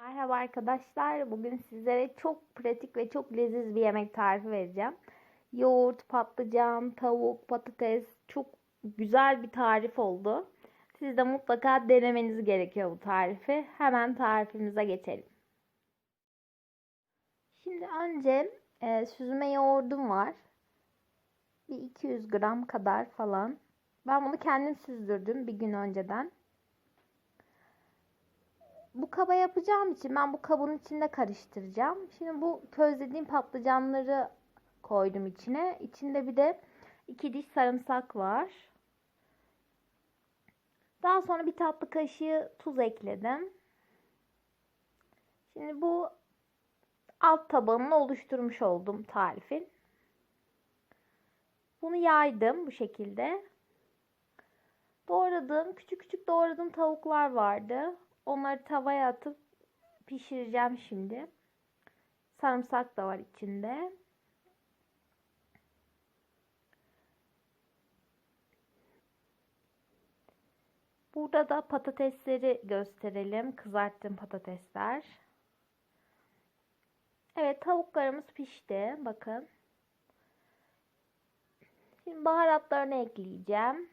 Merhaba arkadaşlar. Bugün sizlere çok pratik ve çok leziz bir yemek tarifi vereceğim. Yoğurt, patlıcan, tavuk, patates çok güzel bir tarif oldu. Siz de mutlaka denemeniz gerekiyor bu tarifi. Hemen tarifimize geçelim. Şimdi önce e, süzme yoğurdum var. Bir 200 gram kadar falan. Ben bunu kendim süzdürdüm bir gün önceden bu kaba yapacağım için ben bu kabın içinde karıştıracağım. Şimdi bu közlediğim patlıcanları koydum içine. İçinde bir de iki diş sarımsak var. Daha sonra bir tatlı kaşığı tuz ekledim. Şimdi bu alt tabanını oluşturmuş oldum tarifin. Bunu yaydım bu şekilde. Doğradığım, küçük küçük doğradığım tavuklar vardı. Onları tavaya atıp pişireceğim şimdi. Sarımsak da var içinde. Burada da patatesleri gösterelim. Kızarttığım patatesler. Evet tavuklarımız pişti. Bakın. Şimdi baharatlarını ekleyeceğim.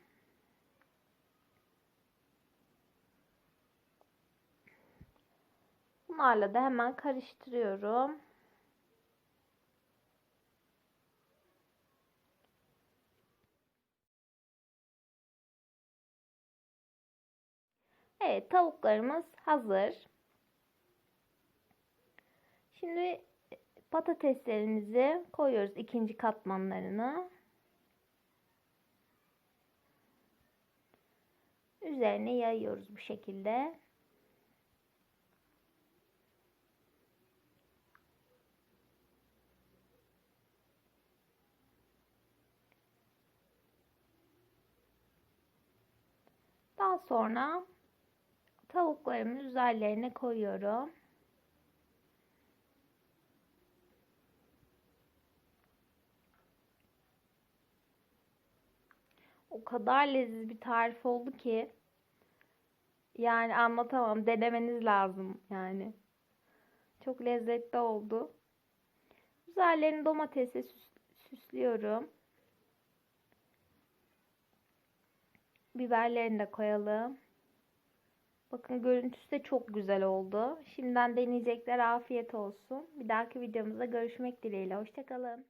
Bunlarla da hemen karıştırıyorum. Evet tavuklarımız hazır. Şimdi patateslerimizi koyuyoruz ikinci katmanlarına. Üzerine yayıyoruz bu şekilde. Daha sonra tavuklarımın üzerlerine koyuyorum. O kadar leziz bir tarif oldu ki yani anlatamam. Denemeniz lazım yani. Çok lezzetli oldu. Üzerlerini domatesle süslüyorum. Biberlerini de koyalım. Bakın görüntüsü de çok güzel oldu. Şimdiden deneyecekler afiyet olsun. Bir dahaki videomuzda görüşmek dileğiyle. Hoşçakalın.